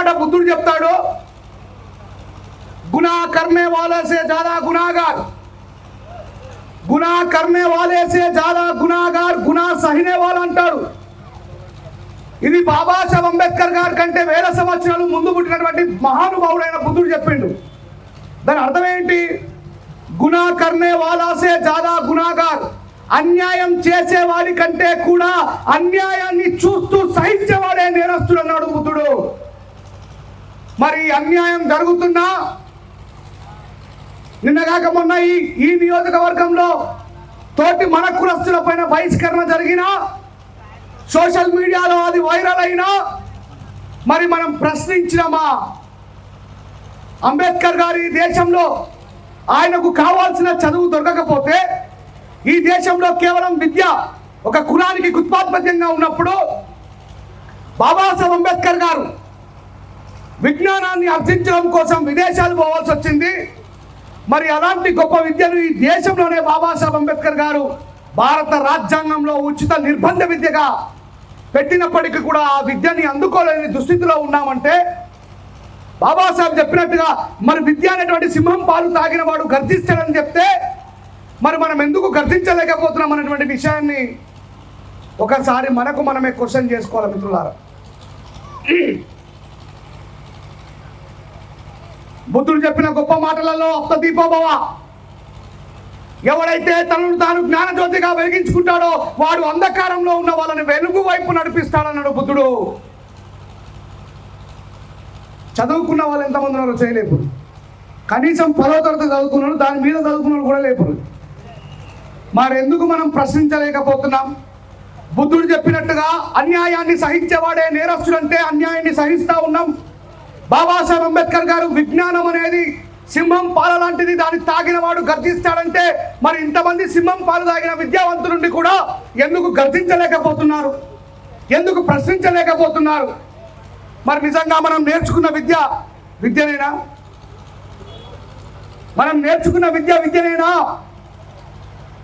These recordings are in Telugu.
మాట బుద్ధుడు చెప్తాడు? గునా కర్నే వాలేసే జాదా గునాగార్ గునా కర్నే వాలేసే జాదా గునాగార్ గునా సహినే వాళ్ళు అంటాడు ఇది బాబాసాహెబ్ అంబేద్కర్ గారి కంటే వేల సంవత్సరాలు ముందు పుట్టినటువంటి మహానుభావుడైన బుద్ధుడు చెప్పిండు. దాని అర్థం ఏంటి? గునా కర్నే వాలాసే జాదా గుణాగార్. అన్యాయం చేసేవాడి కంటే కూడా అన్యాయాన్ని చూస్తూ సహించేవాడే నేరస్తుడు అన్నాడు బుద్ధుడు. మరి అన్యాయం జరుగుతున్నా? నిన్నగాక మొన్న ఈ ఈ నియోజకవర్గంలో తోటి మన కులస్తుల పైన బహిష్కరణ జరిగినా సోషల్ మీడియాలో అది వైరల్ అయినా మరి మనం ప్రశ్నించినమా? అంబేద్కర్ గారు ఈ దేశంలో ఆయనకు కావాల్సిన చదువు దొరకకపోతే ఈ దేశంలో కేవలం విద్య ఒక కులానికి గుత్పాత్పత్యంగా ఉన్నప్పుడు బాబాసాహెబ్ అంబేద్కర్ గారు విజ్ఞానాన్ని అర్థించడం కోసం విదేశాలు పోవాల్సి వచ్చింది. మరి అలాంటి గొప్ప విద్యను ఈ దేశంలోనే బాబాసాహెబ్ అంబేద్కర్ గారు భారత రాజ్యాంగంలో ఉచిత నిర్బంధ విద్యగా పెట్టినప్పటికీ కూడా ఆ విద్యని అందుకోలేని దుస్థితిలో ఉన్నామంటే బాబాసాహెబ్ చెప్పినట్టుగా మరి విద్య అనేటువంటి సింహం పాలు తాగిన వాడు గర్జిస్తాడని చెప్తే మరి మనం ఎందుకు గర్జించలేకపోతున్నాం అనేటువంటి విషయాన్ని ఒకసారి మనకు మనమే క్వశ్చన్ చేసుకోవాలి మిత్రులారా. బుద్ధుడు చెప్పిన గొప్ప మాటలలో అప్త దీపోభవ. ఎవడైతే తనను తాను జ్ఞానజ్యోతిగా వెలిగించుకుంటాడో వాడు అంధకారంలో ఉన్న వాళ్ళని వెలుగు వైపు నడిపిస్తాడన్నాడు బుద్ధుడు. చదువుకున్న వాళ్ళు ఎంతమంది ఉన్నారో చేయలేపు కనీసం పదో తరగతి చదువుకున్నారు దాని మీద చదువుకున్నారు కూడా లేపు మరి ఎందుకు మనం ప్రశ్నించలేకపోతున్నాం? బుద్ధుడు చెప్పినట్టుగా అన్యాయాన్ని సహించేవాడే నేరస్తుడంటే అన్యాయాన్ని సహిస్తా ఉన్నాం. బాబాసాహెబ్ అంబేద్కర్ గారు విజ్ఞానం అనేది సింహం పాల లాంటిది దాన్ని తాగిన వాడు గర్జిస్తాడంటే మరి ఇంతమంది సింహం పాలు తాగిన విద్యావంతులుండి కూడా ఎందుకు గర్జించలేకపోతున్నారు? ఎందుకు ప్రశ్నించలేకపోతున్నారు? మరి నిజంగా మనం నేర్చుకున్న విద్య విద్యనేనా? మనం నేర్చుకున్న విద్య విద్యనేనా?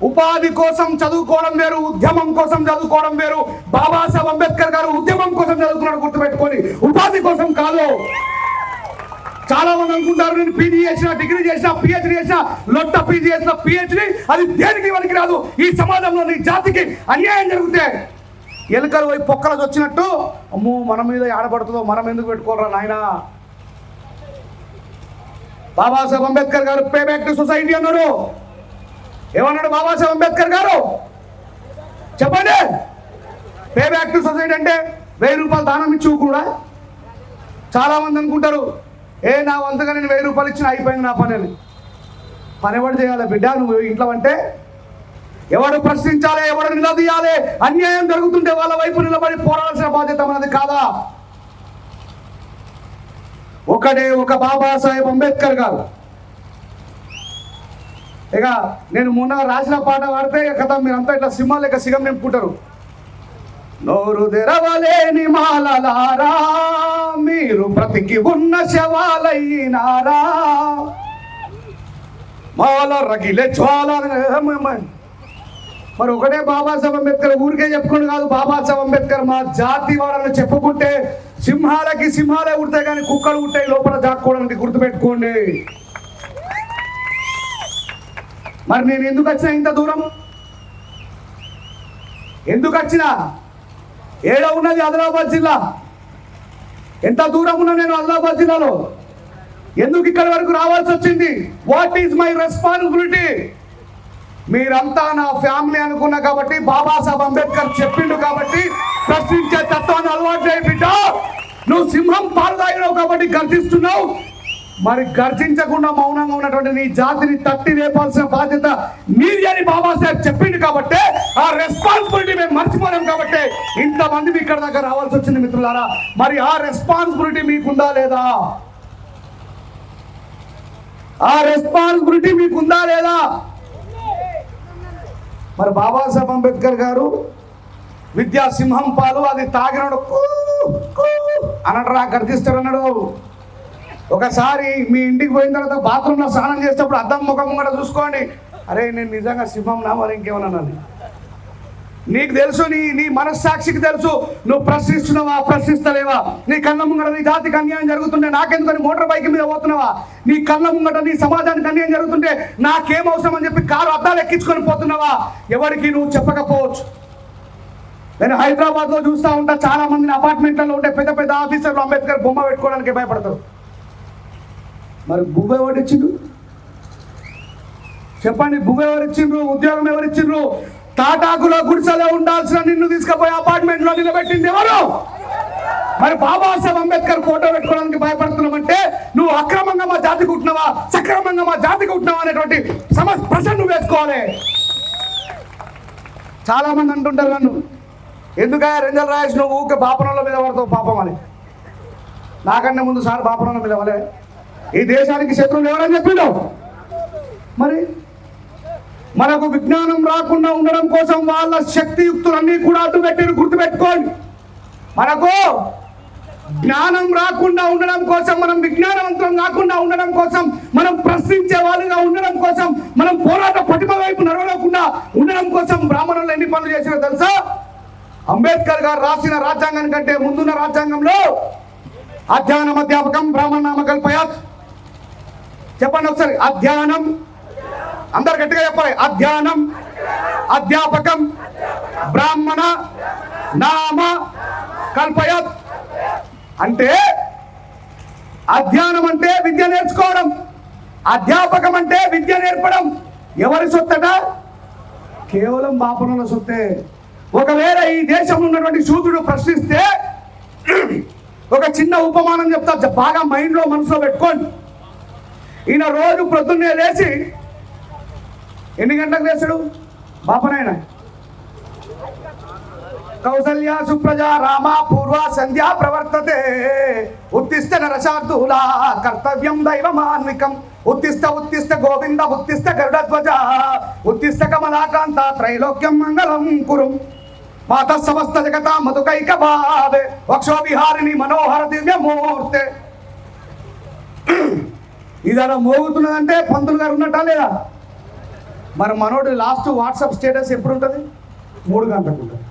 ఉపాధి కోసం చదువుకోవడం వేరు ఉద్యమం కోసం చదువుకోవడం వేరు. బాబాసాహెబ్ అంబేద్కర్ గారు ఉద్యమం కోసం చదువుకున్నాడు గుర్తుపెట్టుకొని. ఉపాధి కోసం కాదు. చాలా మంది అనుకుంటారు నేను పీజీ చేసిన డిగ్రీ చేసిన పిహెచ్డి చేసిన లొట్ట పీజీ చేసిన పిహెచ్డి అది దేనికి మనకి రాదు? ఈ సమాజంలో నీ జాతికి అన్యాయం జరిగితే ఎలుకలు పోయి పొక్కలకు వచ్చినట్టు అమ్మో మన మీద ఆడబడుతుందో మనం ఎందుకు పెట్టుకోరా నాయనా? బాబాసాహెబ్ అంబేద్కర్ గారు పే బ్యాక్ టు సొసైటీ అన్నాడు ఏమన్నాడు బాబాసాహెబ్ అంబేద్కర్ గారు? చెప్పండి. పే బ్యాక్ టు సొసైటీ అంటే వెయ్యి రూపాయలు దానం ఇచ్చి కూడా చాలా మంది అనుకుంటారు ఏ నా వంతగా నేను వెయ్యి రూపాయలు ఇచ్చిన అయిపోయింది నా పని అని. పని ఎవడు చేయాలి బిడ్డ? నువ్వు ఇంట్లో అంటే ఎవడు ప్రశ్నించాలి ఎవడు నిలదీయాలి అన్యాయం జరుగుతుంటే వాళ్ళ వైపు నిలబడి పోరాడాల్సిన బాధ్యత మనది కాదా? ఒకడే ఒక బాబాసాహెబ్ అంబేద్కర్ గారు. ఇక నేను మొన్న రాసిన పాట పాడితే కదా కథ మీరంతా ఇట్లా సింహాలు లెక్క సిగం నింపుకుంటారు. నోరు తెరవలేని మాలలారా మీరు బ్రతికి ఉన్న శవాలయ్యినారా? మాల రగిలే జ్వాల. మరి ఒకటే బాబాసాహెబ్ అంబేద్కర్ ఊరికే చెప్పుకోండి కాదు బాబాసాహెబ్ అంబేద్కర్ మా జాతి వాళ్ళని చెప్పుకుంటే సింహాలకి సింహాలే ఉడతాయి కానీ కుక్కలు ఉంటాయి లోపల దాక్కోవడానికి గుర్తుపెట్టుకోండి. మరి నేను ఎందుకు వచ్చిన ఇంత దూరం? ఎందుకు వచ్చినా? ఏడ ఉన్నది ఆదిలాబాద్ జిల్లా? ఎంత దూరం ఉన్నా నేను ఆదిలాబాద్ జిల్లాలో? ఎందుకు ఇక్కడి వరకు రావాల్సి వచ్చింది? వాట్ ఈజ్ మై రెస్పాన్సిబిలిటీ మీరంతా నా ఫ్యామిలీ అనుకున్నా కాబట్టి బాబాసాహెబ్ అంబేద్కర్ చెప్పిండు కాబట్టి ప్రశ్నించే తత్వాన్ని అలవాటు చేయి బిడ్డ. నువ్వు సింహం పాలు తాగినావు కాబట్టి గర్జిస్తున్నావు. మరి గర్జించకుండా మౌనంగా ఉన్నటువంటి నీ జాతిని తట్టి లేపాల్సిన బాధ్యత మీది అని బాబాసాహెబ్ చెప్పిండు కాబట్టి ఆ రెస్పాన్సిబిలిటీ మేము మర్చిపోలేం కాబట్టి ఇంతమంది మీ ఇక్కడ దగ్గర రావాల్సి వచ్చింది మిత్రులారా. మరి ఆ రెస్పాన్సిబిలిటీ మీకుందా లేదా? ఆ రెస్పాన్సిబిలిటీ మీకుందా లేదా? మరి బాబాసాహెబ్ అంబేద్కర్ గారు విద్యా సింహం పాలు అది తాగినాడు కూ, కూ అనడరా గర్జిస్తాడు అన్నాడు. ఒకసారి మీ ఇంటికి పోయిన తర్వాత బాత్రూంలో స్నానం చేసేటప్పుడు అద్దం ముఖం కూడా చూసుకోండి. అరే నేను నిజంగా సింహంనా మరి ఇంకేమన్నాను నీకు తెలుసు నీ నీ మనస్సాక్షికి తెలుసు నువ్వు ప్రశ్నిస్తున్నావా ప్రశ్నిస్తలేవా? నీ కళ్ళ ముంగట నీ జాతికి అన్యాయం జరుగుతుంటే నాకెందుకని మోటార్ బైక్ మీద పోతున్నావా? నీ కళ్ళ ముంగట నీ సమాజానికి అన్యాయం జరుగుతుంటే నాకేం అవసరం అని చెప్పి కారు అద్దాలు ఎక్కించుకొని పోతున్నావా? ఎవరికి నువ్వు చెప్పకపోవచ్చు. నేను హైదరాబాద్లో చూస్తూ చూస్తా ఉంటా చాలా మందిని అపార్ట్మెంట్లలో ఉంటే పెద్ద పెద్ద ఆఫీసర్లు అంబేద్కర్ బొమ్మ పెట్టుకోవడానికి భయపడతారు. మరి భూమి ఇచ్చిండ్రు? చెప్పండి భూమి ఎవరిచ్చిండ్రు ఉద్యోగం ఎవరిచ్చిండ్రు తాటాకులో గుడిసెలో ఉండాల్సిన నిన్ను తీసుకుపోయి అపార్ట్మెంట్లో నిలబెట్టింది ఎవరు? మరి బాబాసాహెబ్ అంబేద్కర్ ఫోటో పెట్టుకోవడానికి భయపడుతున్నామంటే నువ్వు అక్రమంగా మా జాతికి ఉంటున్నావా? సక్రమంగా మా జాతికి ఉంటున్నావా అనేటువంటి సమస్య ప్రశ్న నువ్వు వేసుకోవాలి. చాలా మంది అంటుంటారు నన్ను ఎందుకయ్యా రెంజల్ రాయేసి నువ్వు ఊకే బాపనంలో మీద పడతావు పాపం అని. నాకంటే ముందు సార్ బాపనంలో మీద ఈ దేశానికి శత్రువులు ఎవరని చెప్పిండు? మరి మనకు విజ్ఞానం రాకుండా ఉండడం కోసం వాళ్ళ శక్తియుక్తులన్నీ కూడా అడ్డు పెట్టిన గుర్తుపెట్టుకోండి. మనకు జ్ఞానం రాకుండా ఉండడం కోసం మనం విజ్ఞానవంతం కాకుండా ఉండడం కోసం మనం ప్రశ్నించే వాళ్ళుగా ఉండడం కోసం మనం పోరాట పటిమ వైపు నడవకుండా ఉండడం కోసం బ్రాహ్మణులు ఎన్ని పనులు చేసినా తెలుసా? అంబేద్కర్ గారు రాసిన రాజ్యాంగం కంటే ముందున్న రాజ్యాంగంలో అధ్యయన అధ్యాపకం బ్రాహ్మణ నామకల్పయాత్ చెప్పండి ఒకసారి. అధ్యానం. అందరు గట్టిగా చెప్పాలి. అధ్యానం. అధ్యాపకం. బ్రాహ్మణ. నామ. కల్పయత్. అంటే అధ్యానం అంటే విద్య నేర్చుకోవడం. అధ్యాపకం అంటే విద్య నేర్పడం. ఎవరి సొత్తట? కేవలం బాపనుల సొత్తే. ఒకవేళ ఈ దేశంలో ఉన్నటువంటి శూద్రుడు ప్రశ్నిస్తే ఒక చిన్న ఉపమానం చెప్తా. బాగా మైండ్లో మనసులో పెట్టుకోండి. ఈయన రోజు ప్రొద్దున్నే లేచి ఎన్ని గంటలకు లేచాడు బాపనాయన. కౌసల్య సుప్రజ రామ పూర్వ సంధ్యా ప్రవర్తతే. ఉత్తిష్ట నరశార్దూలా కర్తవ్యం దైవమాన్వికం. ఉత్తిష్ట ఉత్తిష్ట గోవింద ఉత్తిష్ట గరుడధ్వజ. ఉత్తిష్ట కమలాకాంత త్రైలోక్యం మంగళం కురు. మాత సమస్త జగత మధుకైక భావే వక్షో విహారిణి మనోహర దివ్యమూర్తే. ఇది అలా మోగుతున్నదంటే పంతులు గారు ఉన్నట్టా లేదా? మరి మనోడు లాస్ట్ వాట్సాప్ స్టేటస్ ఎప్పుడు ఉంటుంది మూడు గంటలకు ఉంటుంది.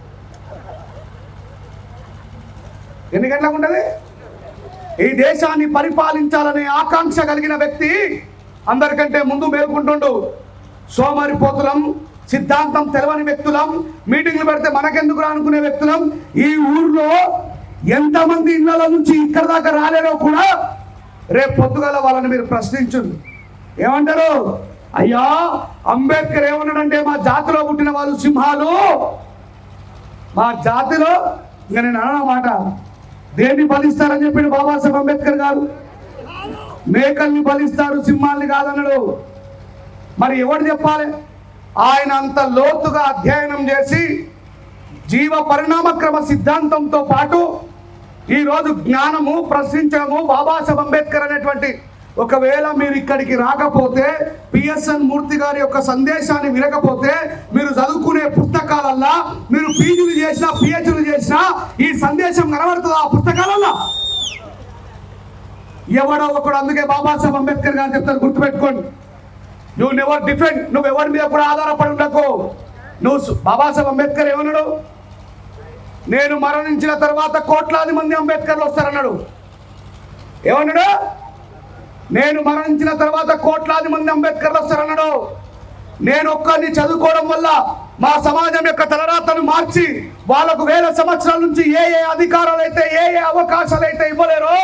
ఎన్ని గంటలకు ఉంటుంది? ఈ దేశాన్ని పరిపాలించాలనే ఆకాంక్ష కలిగిన వ్యక్తి అందరికంటే ముందు మేల్కుంటుండు. సోమరిపోతులం సిద్ధాంతం తెలవని వ్యక్తులం మీటింగ్లు పెడితే మనకెందుకు అనుకునే వ్యక్తులం ఈ ఊర్లో ఎంతమంది ఇళ్ళలో నుంచి ఇక్కడ దాకా రాలేరో కూడా రేపు పొద్దుగల వాళ్ళని మీరు ప్రశ్నించండి. ఏమంటారు? అయ్యా అంబేద్కర్ ఏమన్నాడంటే మా జాతిలో పుట్టిన వాళ్ళు సింహాలు. మా జాతిలో ఇంకా నేను అన్న మాట. దేన్ని బలిస్తారని చెప్పిన బాబాసాహెబ్ అంబేద్కర్ గారు? మేకల్ని బలిస్తారు సింహాల్ని కాదన్నాడు. మరి ఎవడు చెప్పాలి? ఆయన అంత లోతుగా అధ్యయనం చేసి జీవ పరిణామక్రమ సిద్ధాంతంతో పాటు ఈరోజు జ్ఞానము ప్రశ్నించడము బాబాసాహెబ్ అంబేద్కర్ అనేటువంటి ఒకవేళ మీరు ఇక్కడికి రాకపోతే పిఎస్ఎన్ మూర్తి గారి యొక్క సందేశాన్ని వినకపోతే మీరు చదువుకునే పుస్తకాలల్లా మీరు పీజీలు చేసినా పిహెచ్లు చేసినా ఈ సందేశం కనబడుతుంది ఆ పుస్తకాలల్లా? ఎవడో ఒకడు అందుకే బాబాసాహెబ్ అంబేద్కర్ గారు చెప్తారు గుర్తుపెట్టుకోండి. యూ నెవర్ డిఫెండ్ నువ్వు ఎవరి మీద కూడా ఆధారపడి ఉండకు. నువ్వు బాబాసాహెబ్ అంబేద్కర్ ఏమన్నాడు? నేను మరణించిన తర్వాత కోట్లాది మంది అంబేద్కర్లు వస్తారన్నాడు. ఏమన్నాడు? నేను మరణించిన తర్వాత కోట్లాది మంది అంబేద్కర్లు వస్తారన్నాడు. నేను ఒక్కరిని చదువుకోవడం వల్ల మా సమాజం యొక్క తలరాతను మార్చి వాళ్ళకు వేల సంవత్సరాల నుంచి ఏ ఏ అధికారాలు అయితే ఏ ఏ అవకాశాలు అయితే ఇవ్వలేరో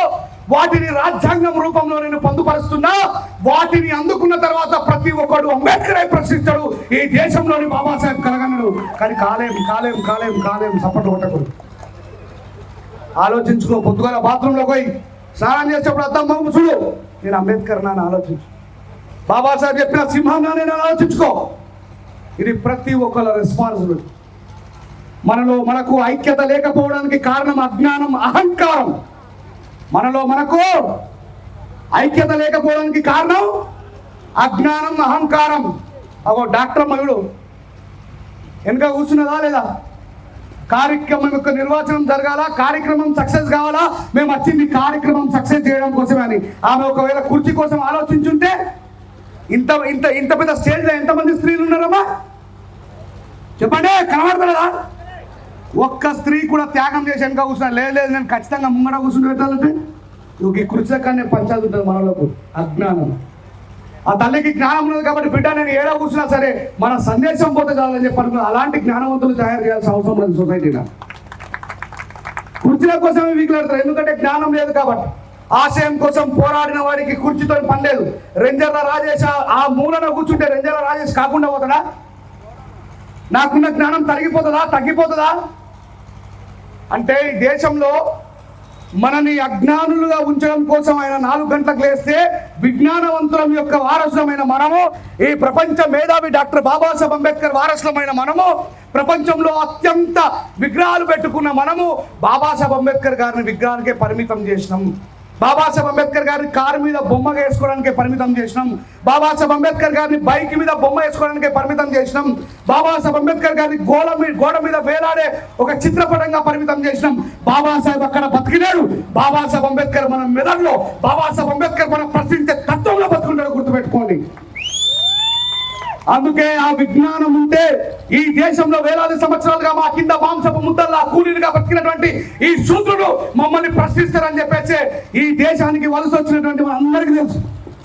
వాటిని రాజ్యాంగం రూపంలో నేను పొందుపరుస్తున్నా వాటిని అందుకున్న తర్వాత ప్రతి ఒక్కడు అంబేద్కర్ అయి ప్రశ్నిస్తాడు. ఈ దేశంలోని బాబాసాహెబ్ కలగన్నాడు. కానీ కాలేం కాలేం కాలేం కాలేం సపోర్ట్ కొట్టకూడదు. ఆలోచించుకో పొద్దుగల బాత్రూంలో పోయి స్నానం చేసేప్పుడు అర్థం బాబు చూడు. నేను అంబేద్కర్ నాని ఆలోచించు. బాబాసాహెబ్ చెప్పిన సింహం నేను ఆలోచించుకో. ఇది ప్రతి ఒక్కళ్ళ రెస్పాన్సిబిలిటీ మనలో మనకు ఐక్యత లేకపోవడానికి కారణం అజ్ఞానం అహంకారం. మనలో మనకు ఐక్యత లేకపోవడానికి కారణం అజ్ఞానం అహంకారం. అగో డాక్టర్ మయుడు వెనుక కూర్చున్నదా లేదా? కార్యక్రమం యొక్క నిర్వాచనం జరగాల? కార్యక్రమం సక్సెస్ కావాలా? మేము వచ్చింది కార్యక్రమం సక్సెస్ చేయడం కోసమే అని. ఆమె ఒకవేళ కుర్చీ కోసం ఆలోచించుంటే ఇంత ఇంత ఇంత పెద్ద స్టేజ్లో ఎంతమంది స్త్రీలు ఉన్నారమ్మా? చెప్పండి కనబడతలేదా? ఒక్క స్త్రీ కూడా త్యాగం చేసి వెనక కూర్చున్నా. లేదు లేదు నేను ఖచ్చితంగా ముంగడ కూర్చుని పెట్టాలంటే నువ్వు ఈ కృషి కానీ ఉంటుంది మనలోపు అజ్ఞానం. ఆ తల్లికి జ్ఞానం ఉన్నది కాబట్టి బిడ్డ నేను ఏడా కూర్చున్నా సరే మన సందేశం పోతే చాలని చెప్పి అనుకున్నా. అలాంటి జ్ఞానవంతులు తయారు చేయాల్సిన అవసరం లేదు సొసైటీలో. కుర్చీల కోసమే వీకులాడతారు ఎందుకంటే జ్ఞానం లేదు కాబట్టి. ఆశయం కోసం పోరాడిన వారికి కుర్చీతో పని లేదు. రెంజర్ల రాజేష్ ఆ- ఆ మూలన కూర్చుంటే రెంజర్ల రాజేష్ కాకుండా పోతాడా? నాకున్న జ్ఞానం తరిగిపోతుందా? తగ్గిపోతుందా? అంటే ఈ దేశంలో మనని అజ్ఞానులుగా ఉంచడం కోసం ఆయన నాలుగు గంటలకు లేస్తే విజ్ఞానవంతులం యొక్క వారసులమైన మనము ఈ ప్రపంచ మేధావి డాక్టర్ బాబాసాహెబ్ అంబేద్కర్ వారసులమైన మనము ప్రపంచంలో అత్యంత విగ్రహాలు పెట్టుకున్న మనము బాబాసాహెబ్ అంబేద్కర్ గారిని విగ్రహానికే పరిమితం చేసినాం. బాబాసాహెబ్ అంబేద్కర్ గారిని కారు మీద బొమ్మగా వేసుకోవడానికి పరిమితం చేసినాం. బాబాసాహెబ్ అంబేద్కర్ గారిని బైక్ మీద బొమ్మ వేసుకోవడానికి పరిమితం చేసినాం. బాబాసాహెబ్ అంబేద్కర్ గారిని గోడ మీద గోడ మీద వేలాడే ఒక చిత్రపటంగా పరిమితం చేసినాం. బాబాసాహెబ్ అక్కడ బతికినాడు. బాబాసాహెబ్ అంబేద్కర్ మన మెదడులో బాబాసాహెబ్ అంబేద్కర్ మనం ప్రశ్నించే తత్వంలో బతుకుంటాడు గుర్తుపెట్టుకోండి. అందుకే ఆ విజ్ఞానం ఉంటే ఈ దేశంలో వేలాది సంవత్సరాలుగా మా కింద మాంసపు ముద్దల్లా కూలీలుగా బతికినటువంటి ఈ శూద్రుడు మమ్మల్ని ప్రశ్నిస్తారని చెప్పేసి ఈ దేశానికి వలస వచ్చినటువంటి మనందరికీ తెలుసు.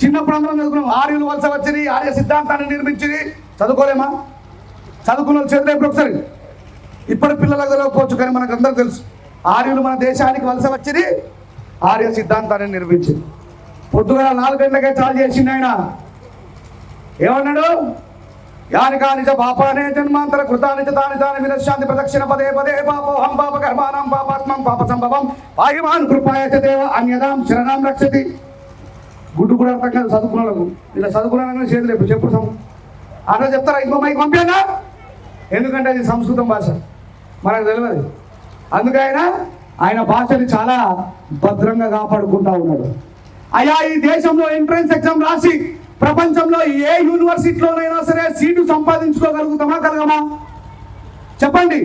చిన్నప్పుడు అందరం చదువుకున్నాం. ఆర్యులు వలస వచ్చింది ఆర్య సిద్ధాంతాన్ని నిర్మించింది చదువుకోలేమా? చదువుకున్న వాళ్ళు చేతులు ఎప్పుడు ఒకసారి? ఇప్పటి పిల్లలకు తెలియకపోవచ్చు కానీ మనకు అందరూ తెలుసు. ఆర్యులు మన దేశానికి వలస వచ్చింది ఆర్య సిద్ధాంతాన్ని నిర్మించింది పొద్దుగల నాలుగు గంటలకే చాలు చేసింది ఆయన. ఏమన్నాడు? యానికా నిజ పాపానే జన్మాంతర కృతాని చ తాని తాని వినశ్శాంతి ప్రదక్షిణ పదే పదే పాపోహం పాప కర్మాణం పాపాత్మం పాప సంభవం పాహిమాన్ కృపాయ దేవ అన్యదాం శరణాం రక్షతి గుడ్డు కూడా అర్థం కాదు చదువుకున్న ఇలా చదువుకున్నాను చేతులు ఎప్పుడు చెప్పు అట్లా చెప్తారా ఇంకో మైకి పంపానా ఎందుకంటే అది సంస్కృతం భాష. మనకు తెలియదు. అందుకైనా ఆయన భాషని చాలా భద్రంగా కాపాడుకుంటా ఉన్నాడు. అయ్యా ఈ దేశంలో ఎంట్రన్స్ ఎగ్జామ్ రాసి ప్రపంచంలో ఏ యూనివర్సిటీలోనైనా సరే సీటు సంపాదించుకోగలుగుతామా కలగమా? చెప్పండి.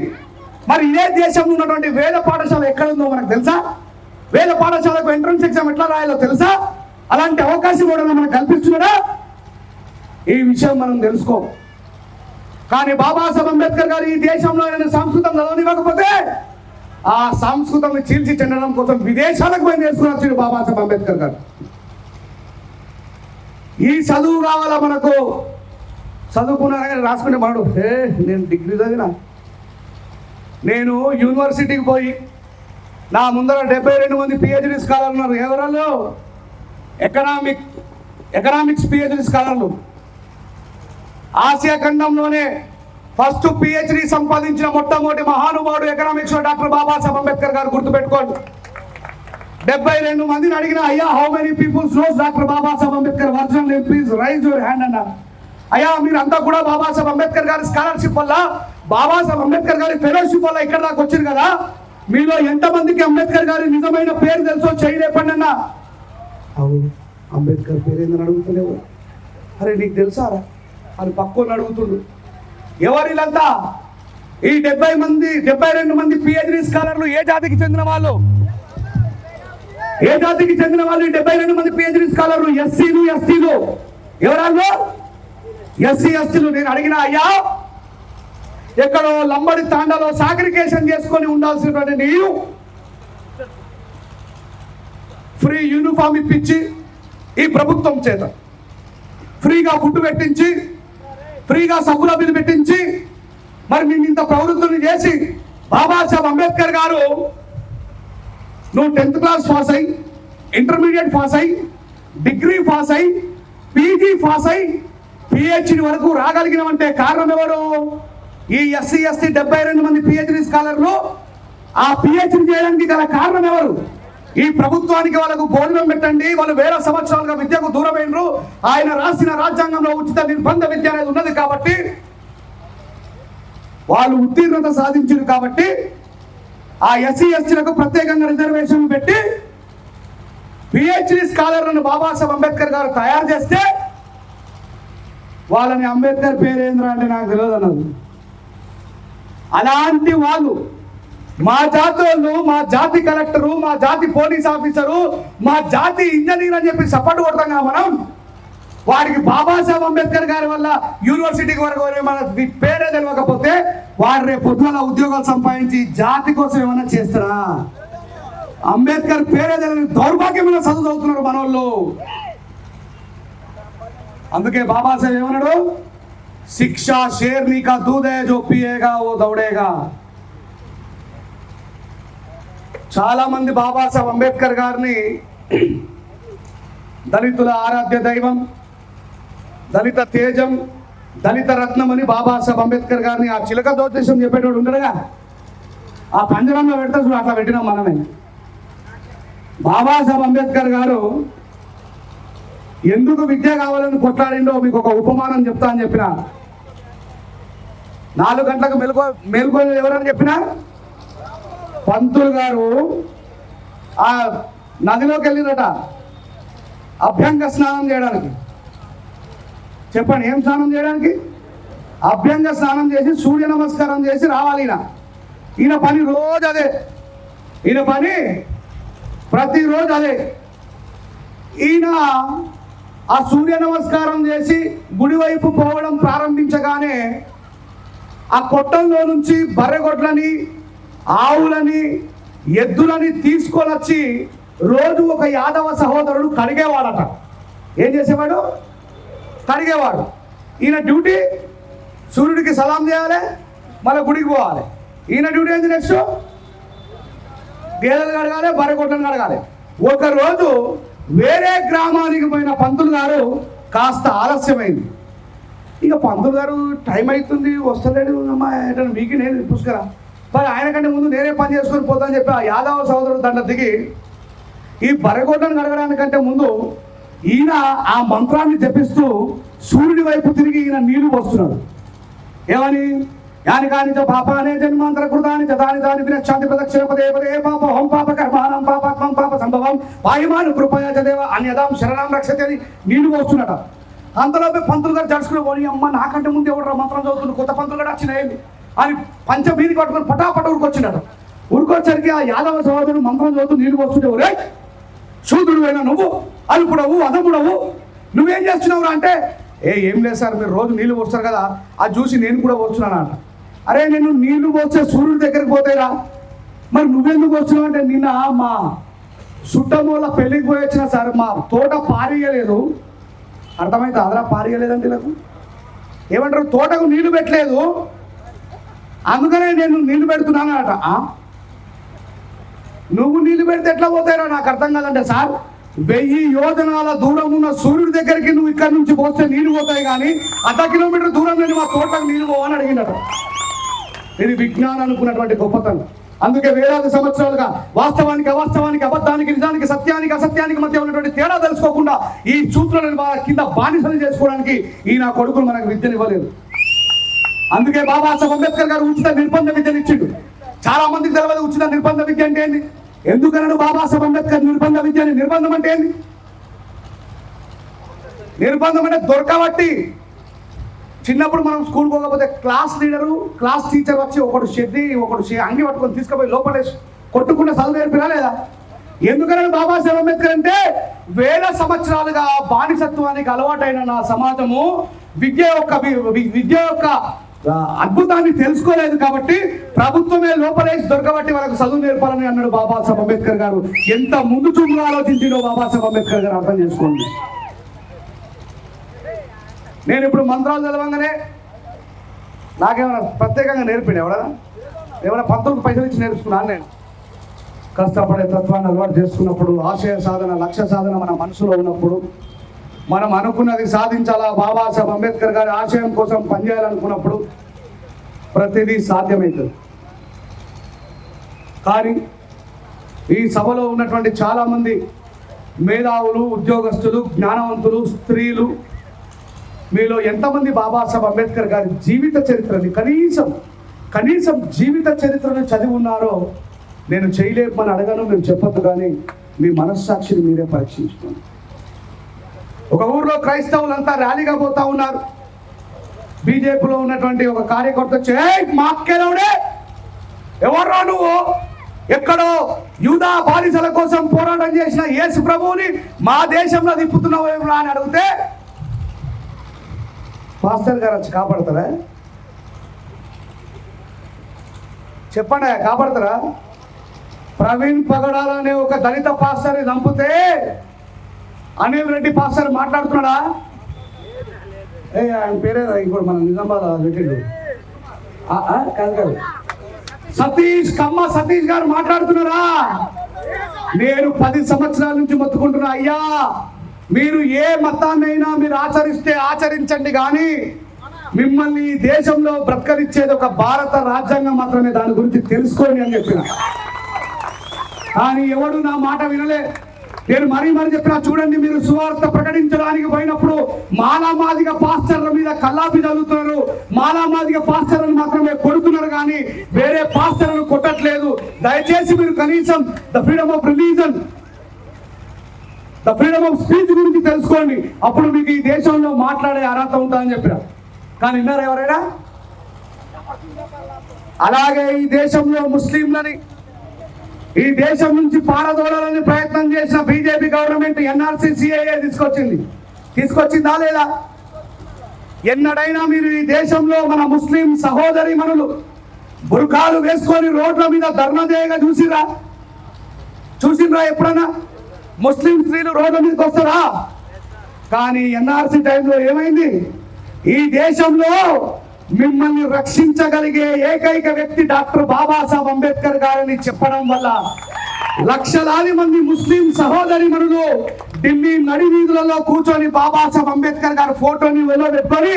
మరి ఇదే దేశంలో ఉన్నటువంటి వేద పాఠశాల ఎక్కడుందో మనకు తెలుసా? వేద పాఠశాలకు ఎంట్రన్స్ ఎగ్జామ్ ఎట్లా రాయాలో తెలుసా? అలాంటి అవకాశం కూడా మనకు కల్పిస్తున్నాడా ఈ విషయం మనం తెలుసుకో. కానీ బాబాసాహెబ్ అంబేద్కర్ గారు ఈ దేశంలో ఆయన సంస్కృతం చదవనివ్వకపోతే ఆ సంస్కృతం చీల్చి చెందడం కోసం విదేశాలకు పోయి నేర్చుకుని వచ్చాడు బాబాసాహెబ్ అంబేద్కర్ గారు. ఈ చదువు కావాలా మనకు? చదువుకున్నారని రాసుకుంటే మాడు. ఏ నేను డిగ్రీ చదివిన. నేను యూనివర్సిటీకి పోయి నా ముందర డెబ్బై రెండు మంది పిహెచ్డి స్కాలర్ ఉన్నారు. ఎవరాలు ఎకనామిక్ ఎకనామిక్స్ పిహెచ్డి స్కాలర్లు. ఆసియా ఖండంలోనే ఫస్ట్ పిహెచ్డి సంపాదించిన మొట్టమొదటి మహానుభావుడు ఎకనామిక్స్ డాక్టర్ బాబాసాహెబ్ అంబేద్కర్ గారు గుర్తుపెట్టుకోండి. డెబ్బై రెండు మందిని అడిగిన అయ్యా how many peoples knows doctor Babasaheb Ambedkar? Version please raise your hand అన్న. అయ్యా మీరంతా కూడా బాబాసాహెబ్ అంబేద్కర్ గారి స్కాలర్షిప్ వల్ల బాబాసాహెబ్ అంబేద్కర్ గారి ఫెలోషిప్ వల్ల ఇక్కడ దాకా వచ్చారు కదా? మీలో ఎంతమందికి అంబేద్కర్ గారి నిజమైన పేరు తెలుసో చేయలేపండి అన్న. అవును అంబేద్కర్ పేరు ఏందని అడుగుతున్నావు అరే నీకు తెలుసారా అని పక్కోని అడుగుతుండు ఎవరిలంతా? ఈ డెబ్బై మంది డెబ్బై రెండు మంది పిహెచ్డి స్కాలర్లు ఏ జాతికి చెందిన వాళ్ళు? ఏ జాతికి చెందిన వాళ్ళు డెబ్బై రెండు మంది పిహెచ్డి స్కాలర్లు? ఎస్సీలు ఎస్టీలు? ఎవరాళ్ళు ఎస్సీ ఎస్టీలు. నేను అడిగిన అయ్యా ఎక్కడో లంబడి తాండాలో సాగ్రికేషన్ చేసుకొని ఉండాల్సినటువంటి నీవు ఫ్రీ యూనిఫామ్ ఇప్పించి ఈ ప్రభుత్వం చేత ఫ్రీగా ఫుడ్ పెట్టించి ఫ్రీగా సబ్బుల బిల్లు పెట్టించి మరి నేను ఇంత ప్రవృత్తులు చేసి బాబాసాహెబ్ అంబేద్కర్ గారు నువ్వు టెన్త్ క్లాస్ పాస్ అయ్యి ఇంటర్మీడియట్ పాస్ అయ్యి డిగ్రీ పాస్ అయ్యి పీజీ పాస్ అయ్యి పిహెచ్డి వరకు రాగలిగినవంటే కారణం ఎవరు? ఈ ఎస్సీ ఎస్టీ డెబ్బై రెండు మంది పిహెచ్డి స్కాలర్లు ఆ పిహెచ్డి చేయడానికి గల కారణం ఎవరు? ఈ ప్రభుత్వానికి వాళ్ళకు భోజనం పెట్టండి వాళ్ళు వేల సంవత్సరాలుగా విద్యకు దూరమైనరు ఆయన రాసిన రాజ్యాంగంలో ఉచిత నిర్బంధ విద్య అనేది ఉన్నది కాబట్టి వాళ్ళు ఉత్తీర్ణత సాధించారు కాబట్టి ఆ ఎస్సీ ఎస్టీలకు ప్రత్యేకంగా రిజర్వేషన్ పెట్టి పిహెచ్డి స్కాలర్లను బాబాసాహెబ్ అంబేద్కర్ గారు తయారు చేస్తే వాళ్ళని అంబేద్కర్ పేరేంద్ర అంటే నాకు తెలియదు అన్నది. అలాంటి వాళ్ళు మా జాతి వాళ్ళు మా జాతి కలెక్టరు మా జాతి పోలీస్ ఆఫీసరు మా జాతి ఇంజనీర్ అని చెప్పి సపోర్ట్ కొడతాం కదా మనం. వాడికి బాబాసాహెబ్ అంబేద్కర్ గారి వల్ల యూనివర్సిటీకి వరకు మన పేరే తెలియకపోతే వాడు రేపు పొద్దున ఉద్యోగాలు సంపాదించి జాతి కోసం ఏమైనా చేస్తారా? అంబేద్కర్ పేరే తెలియని దౌర్భాగ్యమైన చదువు చదువుతున్నారు మనోళ్ళు. అందుకే బాబాసాహెబ్ ఏమన్నాడు? శిక్ష షేర్నికా దూదే జో పియేగా ఓ దౌడేగా. చాలా మంది బాబాసాహెబ్ అంబేద్కర్ గారిని దళితుల ఆరాధ్య దైవం దళిత తేజం దళిత రత్నం అని బాబాసాహెబ్ అంబేద్కర్ గారిని ఆ చిలక జ్యోతిషం చెప్పేటోడు ఉండడుగా? ఆ పంజరంలో పెడితే చూడు అట్లా పెట్టినాం మనమే. బాబాసాహెబ్ అంబేద్కర్ గారు ఎందుకు విద్య కావాలని కొట్లాడిండో మీకు ఒక ఉపమానం చెప్తా అని చెప్పిన? నాలుగు గంటలకు మెలుకో మేల్కొని ఎవరని చెప్పిన? పంతులు గారు ఆ నదిలోకి వెళ్ళినట అభ్యంగ స్నానం చేయడానికి. చెప్పండి ఏం స్నానం చేయడానికి? అభ్యంగ స్నానం చేసి సూర్య నమస్కారం చేసి రావాలి ఈయన. ఈయన పని రోజు అదే. ఈయన పని ప్రతిరోజు అదే. ఈయన ఆ సూర్య నమస్కారం చేసి గుడి వైపు పోవడం ప్రారంభించగానే ఆ కొట్టంలో నుంచి బర్రెగొడ్లని ఆవులని ఎద్దులని తీసుకొని వచ్చి రోజు ఒక యాదవ సహోదరుడు కడిగేవాడట. ఏం చేసేవాడు? కడిగేవాడు ఈయన డ్యూటీ సూర్యుడికి సలాం చేయాలి మళ్ళీ గుడికి పోవాలి. ఈయన డ్యూటీ ఏంది నెక్స్ట్ గేదెలు కడగాలి బర్రెగొడ్లను కడగాలి. ఒకరోజు వేరే గ్రామానికి పోయిన పంతులు గారు కాస్త ఆలస్యమైంది. ఇక పంతులు గారు టైం అవుతుంది వస్తలేడు అమ్మా ఏంటంటే మీకు నేను పుష్కరా. మరి ఆయన కంటే ముందు నేనే పని చేసుకొని పోతానని చెప్పి ఆ యాదవ సోదరుడు దండ దిగి ఈ బరగొడ్డను గడగడానికంటే ముందు ఈయన ఆ మంత్రాన్ని జపిస్తూ సూర్యుడి వైపు తిరిగి ఈయన నీళ్ళు పోస్తున్నాడు. ఏమని? యాని కాని పాపానే జన్మాంతర కృతాని చ దాని దాని వినక్షాంతి ప్రదక్షిణ పదే పదే పాప హోం పాప కర్మానం పాపాత్మం పాప సంభవం పాయమాను కృపయ చ దేవ అన్యదాం శరణం రక్షతే అని నీళ్ళు పోస్తున్నట అంతలోపే పంతులు గారు జడుచుకుని పోయి అమ్మ నాకంటే ముందు ఎవరు మంత్రం చదువుతుంది కొత్త పంతులు కూడా వచ్చినాయి అని పంచ మీది పట్టుకొని పటాపట ఉరుకొచ్చినట ఉరికొచ్చరికి ఆ యాదవ సహోదరుడు మంత్రం చదువుతూ నీళ్ళు పోస్తుంటే ఒరే నువ్వు అల్పుడవు అదముడవు నువ్వేం చేస్తున్నావు అంటే ఏ ఏం లేదు సార్ మీరు రోజు నీళ్ళు పోస్తారు కదా అది చూసి నేను కూడా పోస్తున్నాను అంట అరే నేను నీళ్ళు పోస్తే సూర్యుడి దగ్గరికి పోతేరా మరి నువ్వెందుకు వస్తున్నావు అంటే నిన్న మా సుట్టమూల పెళ్ళికి పోయి వచ్చిన సార్ మా తోట పారియలేదు. అర్థమైతే అదరా పారియలేదండి నాకు? ఏమంటారు? తోటకు నీళ్ళు పెట్టలేదు. అందుకనే నేను నీళ్ళు పెడుతున్నాను అట. నువ్వు నీళ్ళు పెడితే ఎట్లా పోతాయో నాకు అర్థం కాదంటే సార్ వెయ్యి యోజనాల దూరం ఉన్న సూర్యుడి దగ్గరికి నువ్వు ఇక్కడి నుంచి పోస్తే నీళ్ళు పోతాయి కానీ అర్ధ కిలోమీటర్ దూరం నేను మా తోటకు నీళ్ళు పోవని అడిగినట. ఇది విజ్ఞానం అనుకున్నటువంటి గొప్పతనం. అందుకే వేలాది సంవత్సరాలుగా వాస్తవానికి అవాస్తవానికి అబద్ధానికి నిజానికి సత్యానికి అసత్యానికి మధ్య ఉన్నటువంటి తేడా తెలుసుకోకుండా ఈ సూత్రాలను కింద బానిసలు చేసుకోవడానికి ఈ నా కొడుకులు మనకు విద్యనివ్వలేదు. అందుకే బాబాసాహెబ్ అంబేద్కర్ గారు ఉచిత నిర్బంధ విద్యను ఇచ్చిండు. చాలా మందికి తెలియదు ఉచిత నిర్బంధ విద్య అంటే ఏంటి ఎందుకన్నాడు బాబాసాహెబ్ అంబేద్కర్ నిర్బంధ విద్యని? నిర్బంధం అంటే ఏంది? నిర్బంధం అంటే దొరకబట్టి. చిన్నప్పుడు మనం స్కూల్ పోకపోతే క్లాస్ లీడరు క్లాస్ టీచర్ వచ్చి ఒకడు షెడ్డి ఒకడు అంగి పట్టుకొని తీసుకుపోయి లోపలే కొట్టుకుంటే చదువు నేర్పినా లేదా? ఎందుకని బాబాసాహెబ్ అంబేద్కర్ అంటే వేల సంవత్సరాలుగా బానిసత్వానికి అలవాటైన నా సమాజము విద్య యొక్క విద్య యొక్క అద్భుతాన్ని తెలుసుకోలేదు కాబట్టి ప్రభుత్వమే లోపలేసి దొరకబట్టి వాళ్ళకు చదువు నేర్పాలని అన్నాడు బాబాసాహెబ్ అంబేద్కర్ గారు. ఎంత ముందు చూపుగా బాబా బాబాసాహెబ్ అంబేద్కర్ గారు అర్థం చేసుకోండి. నేను ఇప్పుడు మంత్రాలు చదవంగానే నాకేమైనా ప్రత్యేకంగా నేర్పిండి ఎవడన్నా ఏమైనా పంతొమ్మిది పైసలు ఇచ్చి నేర్చుకున్నాను నేను. కష్టపడే తత్వాన్ని అలవాటు చేసుకున్నప్పుడు ఆశయ సాధన లక్ష్య సాధన మన మనసులో ఉన్నప్పుడు మనం అనుకున్నది సాధించాలా? బాబాసాహెబ్ అంబేద్కర్ గారి ఆశయం కోసం పనిచేయాలనుకున్నప్పుడు ప్రతిదీ సాధ్యమవుతుంది కానీ ఈ సభలో ఉన్నటువంటి చాలామంది మేధావులు ఉద్యోగస్తులు జ్ఞానవంతులు స్త్రీలు మీలో ఎంతమంది బాబాసాహెబ్ అంబేద్కర్ గారి జీవిత చరిత్రని కనీసం కనీసం జీవిత చరిత్రను చదివి ఉన్నారో నేను చేయలేమని అడగను మేము చెప్పొద్దు కానీ మీ మనస్సాక్షిని మీరే పరీక్షించుకోండి. ఒక ఊర్లో క్రైస్తవులంతా ర్యాలీగా పోతా ఉన్నారు. బీజేపీలో ఉన్నటువంటి ఒక కార్యకర్త వచ్చి "ఏయ్, ఎవర్రా నువ్వు? ఎక్కడో యూదా బానిసల కోసం పోరాటం చేసిన యేసు ప్రభువుని మా దేశంలో తిప్పుతున్నావు ఏమిరా అని అడిగితే పాస్టర్ గారు వచ్చి కాపాడతారా? చెప్పండి కాపాడతారా? ప్రవీణ్ పగడాల అనే ఒక దళిత పాస్టర్ని చంపితే అనిల్ రెడ్డి పాస్టర్ మాట్లాడుతున్నాడా? ఏ ఆయన పేరే ఇప్పుడు మన నిజామాబాద్ ఆ, కాదు కాదు. సతీష్ కమ్మ సతీష్ గారు మాట్లాడుతున్నారా? నేను పది సంవత్సరాల నుంచి మొత్తుకుంటున్నా అయ్యా. మీరు ఏ మతాన్నైనా మీరు ఆచరిస్తే ఆచరించండి కానీ మిమ్మల్ని ఈ దేశంలో బ్రతకనిచ్చేది ఒక భారత రాజ్యాంగం మాత్రమే. దాని గురించి తెలుసుకోండి అని చెప్పిన. కానీ ఎవడు నా మాట వినలే. నేను మరీ మరీ చెప్పినా చూడండి మీరు సువార్త ప్రకటించడానికి పోయినప్పుడు మాలామాదిగా పాస్టర్ల మీద కల్లాపి చదువుతున్నారు మాలామాదిగ పాస్టర్లను మాత్రమే కొడుతున్నారు కానీ వేరే పాస్టర్లను కొట్టట్లేదు. దయచేసి మీరు కనీసం the freedom of religion the freedom of speech గురించి తెలుసుకోండి. అప్పుడు మీకు ఈ దేశంలో మాట్లాడే అర్హత ఉంటుందని చెప్పిన. కానీ విన్నారా ఎవరైనా? అలాగే ఈ దేశంలో ముస్లింలని ఈ దేశం నుంచి పారదోడాలని ప్రయత్నం చేసిన బీజేపీ గవర్నమెంట్ ఎన్ఆర్సీ సిఐఏ తీసుకొచ్చింది. తీసుకొచ్చిందా లేదా? ఎన్నడైనా మీరు ఈ దేశంలో మన ముస్లిం సహోదరి మనులు బుర్ఖాలు వేసుకొని రోడ్ల మీద ధర్నా చేయగా చూసిరా చూసిరా ఎప్పుడన్నా? ముస్లిం స్త్రీలు రోడ్ల మీదకి వస్తారా? కానీ ఎన్ఆర్సీ టైంలో ఏమైంది? ఈ దేశంలో మిమ్మల్ని రక్షించగలిగే ఏకైక వ్యక్తి డాక్టర్ బాబాసాహెబ్ అంబేద్కర్ గారని చెప్పడం వల్ల లక్షలాది మంది ముస్లిం సహోదరి మనులు ఢిల్లీ నడి వీధులలో కూర్చొని బాబాసాహెబ్ అంబేద్కర్ గారి ఫోటోని వెలువెట్టుకొని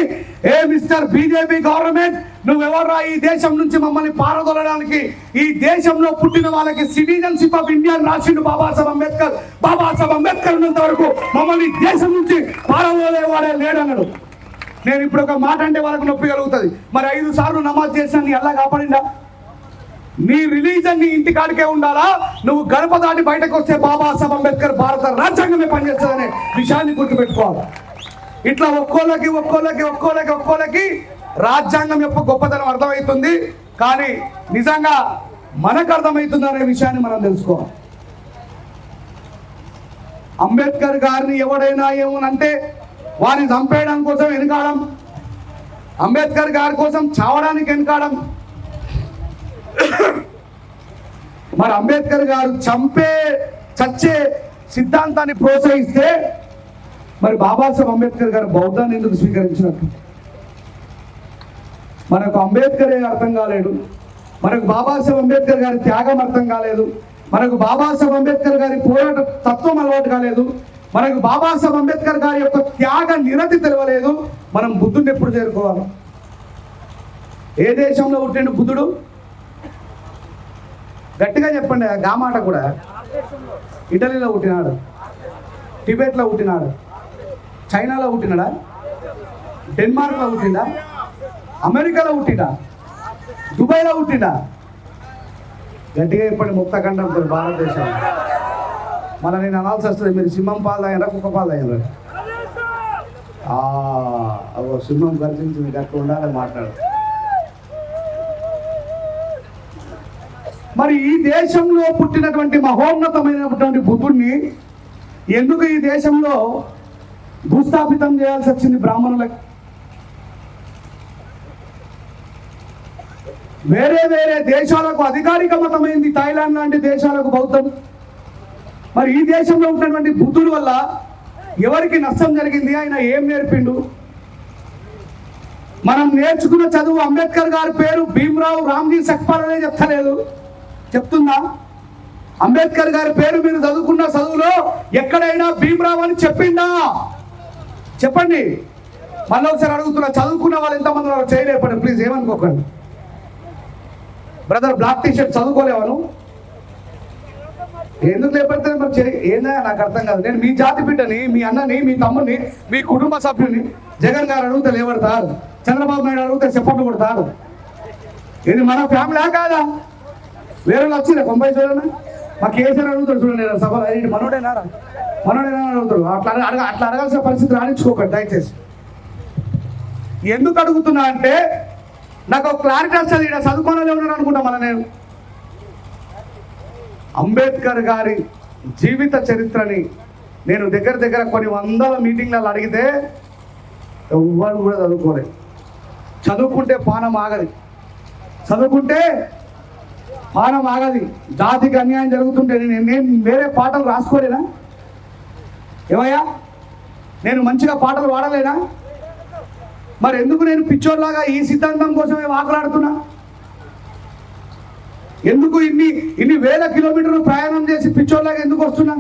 ఏ మిస్టర్ బీజేపీ గవర్నమెంట్ నువ్వెవర్రా ఈ దేశం నుంచి మమ్మల్ని పారదొలడానికి? ఈ దేశంలో పుట్టిన వాళ్ళకి సిటిజన్షిప్ ఆఫ్ ఇండియా రాసిండు బాబాసాహెబ్ అంబేద్కర్. బాబాసాహెబ్ అంబేద్కర్ ఉన్నంత వరకు మమ్మల్ని దేశం నుంచి పారదోలేవాడే లేడన్నాడు. నేను ఇప్పుడు ఒక మాట అంటే వాళ్ళకు నొప్పి కలుగుతుంది. మరి ఐదు సార్లు నమాజ్ చేసిన నీ అల్లా కాపాడిందా నీ రిలీజన్ నీ ఇంటి కాడికే ఉండాలా? నువ్వు గడప దాటి బయటకు వస్తే బాబాసాహెబ్ అంబేద్కర్ భారత రాజ్యాంగమే పనిచేస్తుందనే విషయాన్ని గుర్తుపెట్టుకోవాలి. ఇట్లా ఒక్కోళ్ళకి ఒక్కోళ్ళకి ఒక్కోళ్ళకి ఒక్కోళ్ళకి రాజ్యాంగం యొక్క గొప్పతనం అర్థమవుతుంది. కానీ నిజంగా మనకు అర్థమవుతుంది అనే విషయాన్ని మనం తెలుసుకోవాలి. అంబేద్కర్ గారిని ఎవడైనా ఏమనంటే వారిని చంపేయడం కోసం వెనుకాడం అంబేద్కర్ గారి కోసం చావడానికి వెనుకాడం. మరి అంబేద్కర్ గారు చంపే చచ్చే సిద్ధాంతాన్ని ప్రోత్సహిస్తే మరి బాబాసాహెబ్ అంబేద్కర్ గారు బౌద్ధాన్ని ఎందుకు స్వీకరించినట్టు? మనకు అంబేద్కరే అర్థం కాలేడు మనకు బాబాసాహెబ్ అంబేద్కర్ గారి త్యాగం అర్థం కాలేదు. మనకు బాబాసాహెబ్ అంబేద్కర్ గారి పోరాట తత్వం అలవాటు కాలేదు. మనకు బాబాసాహెబ్ అంబేద్కర్ గారి యొక్క త్యాగ నిరతి తెలవలేదు. మనం బుద్ధుడిని ఎప్పుడు చేరుకోవాలి? ఏ దేశంలో పుట్టిండు బుద్ధుడు? గట్టిగా చెప్పండి ఆ మాట కూడా. ఇటలీలో పుట్టినాడు. టిబెట్లో పుట్టినాడు. చైనాలో పుట్టినాడా? డెన్మార్క్లో పుట్టిండా? అమెరికాలో పుట్టిండా? దుబాయ్లో పుట్టిండా? గట్టిగా చెప్పండి ముక్తఖండం భారతదేశంలో మళ్ళీ నేను అనాల్సి వస్తుంది. మీరు సింహం పాలు తాగినరా కుక్క పాలు తాగినరా ఆ, సింహం గర్జించింది. గట్టు ఉండాలని మాట్లాడు. మరి ఈ దేశంలో పుట్టినటువంటి మహోన్నతమైనటువంటి బుద్ధుడిని ఎందుకు ఈ దేశంలో భూస్థాపితం చేయాల్సి వచ్చింది బ్రాహ్మణులకు? వేరే వేరే దేశాలకు అధికారిక మతమైంది. థాయిలాండ్ లాంటి దేశాలకు బౌద్ధం. మరి ఈ దేశంలో ఉన్నటువంటి బుద్ధుడు వల్ల ఎవరికి నష్టం జరిగింది? ఆయన ఏం నేర్పిండు? మనం నేర్చుకున్న చదువు అంబేద్కర్ గారి పేరు భీమరావు రామ్జీ సక్పాల్ అనే చెప్తలేదు. చెప్తుందా? అంబేద్కర్ గారి పేరు మీరు చదువుకున్న చదువులో ఎక్కడైనా భీమరావు అని చెప్పిందా చెప్పండి. మళ్ళీ ఒకసారి అడుగుతున్నా చదువుకున్న వాళ్ళు ఎంతమంది వాళ్ళు చేయలేపండి ప్లీజ్ ఏమనుకోకండి. బ్రదర్ బ్లాక్ టీ షర్ట్ చదువుకోలేవాను. ఎందుకు లేపడితే మరి ఏందా? నాకు అర్థం కాదు. నేను మీ జాతి బిడ్డని మీ అన్నని మీ తమ్ముని మీ కుటుంబ సభ్యుని జగన్ గారు అడిగితే లేబడతారు చంద్రబాబు నాయుడు అడిగితే చెప్పట్లు కొడతారు. ఇది మన ఫ్యామిలీ కాదా? వేరే వాళ్ళు వచ్చిందా తొంభై చూడండి మా కేసీఆర్ అడుగుతాడు చూడండి సభ సభలో మనోడైనా మనోడేనా మనోడేనా అడుగుతాడు. అట్లా అడగ- అట్లా అడగాల్సిన పరిస్థితి రాణించుకోకండి దయచేసి. ఎందుకు అడుగుతున్నా అంటే నాకు ఒక క్లారిటీ వస్తుంది. ఇక్కడ చదువుకోనలే ఉన్నాను అనుకుంటా మన నేను. అంబేద్కర్ గారి జీవిత చరిత్రని నేను దగ్గర దగ్గర కొన్ని వందల మీటింగ్లలో అడిగితే ఎవ్వరు కూడా చదువుకోలేదు. చదువుకుంటే పానం ఆగది. చదువుకుంటే పానం ఆగది. జాతికి అన్యాయం జరుగుతుంటే నేను నేను వేరే పాటలు రాసుకోలేనా? ఏమయ్యా? నేను మంచిగా పాటలు వాడలేనా? మరి ఎందుకు నేను పిచ్చోళ్ళలాగా ఈ సిద్ధాంతం కోసమే వాకలాడుతున్నా ఎందుకు ఇన్ని ఇన్ని వేల కిలోమీటర్లు ప్రయాణం చేసి పిచ్చోళ్ళగా ఎందుకు వస్తున్నా?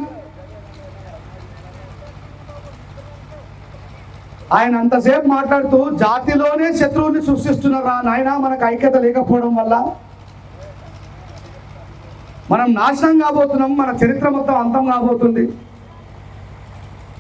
ఆయన అంతసేపు మాట్లాడుతూ జాతిలోనే శత్రువుని సృష్టిస్తున్నారా నాయన? మనకు ఐక్యత లేకపోవడం వల్ల మనం నాశనం కాబోతున్నాం మన చరిత్ర మొత్తం అంతం కాబోతుంది.